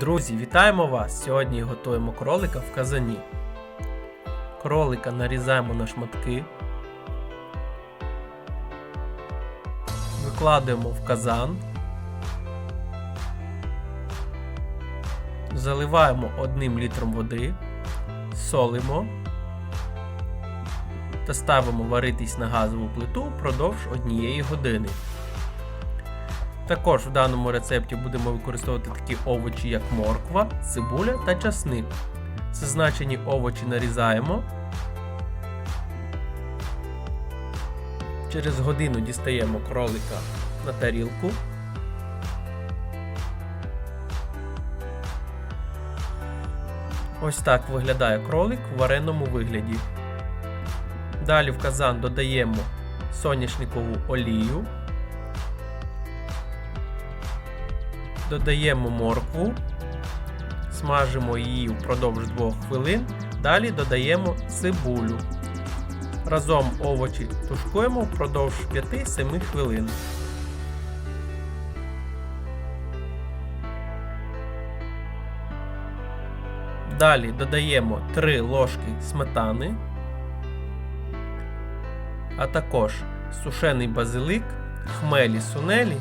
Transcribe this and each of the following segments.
Друзі, вітаємо вас! Сьогодні готуємо кролика в казані. Кролика нарізаємо на шматки. Викладаємо в казан. Заливаємо одним літром води, солимо та ставимо варитись на газову плиту впродовж однієї години. Також в даному рецепті будемо використовувати такі овочі, як морква, цибуля та часник. Зазначені овочі нарізаємо. Через годину дістаємо кролика на тарілку. Ось так виглядає кролик в вареному вигляді. Далі в казан додаємо соняшникову олію. Додаємо моркву, смажимо її впродовж 2 хвилин. Далі додаємо цибулю. Разом овочі тушкуємо впродовж 5-7 хвилин. Далі додаємо 3 ложки сметани, а також сушений базилик, хмелі сунелі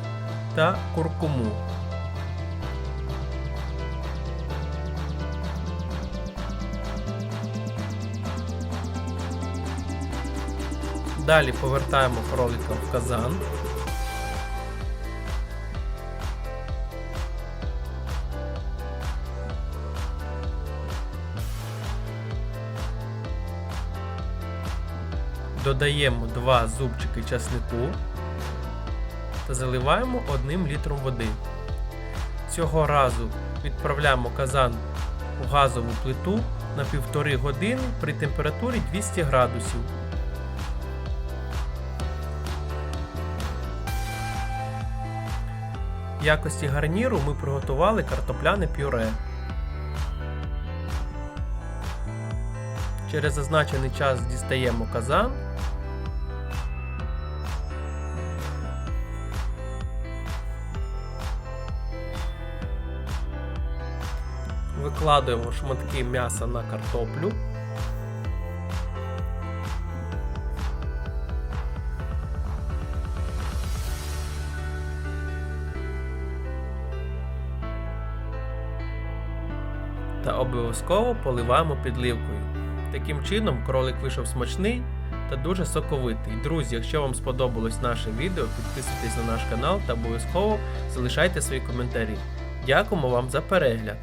та куркуму. Далі повертаємо кролика в казан. Додаємо 2 зубчики часнику та заливаємо 1 літром води. Цього разу відправляємо казан у газову плиту на 1,5 години при температурі 200 градусів. Якості гарніру ми приготували картопляне пюре. Через зазначений час дістаємо казан. Викладуємо шматки м'яса на картоплю. Та обов'язково поливаємо підливкою. Таким чином, кролик вийшов смачний та дуже соковитий. Друзі, якщо вам сподобалось наше відео, підписуйтесь на наш канал та обов'язково залишайте свої коментарі. Дякуємо вам за перегляд!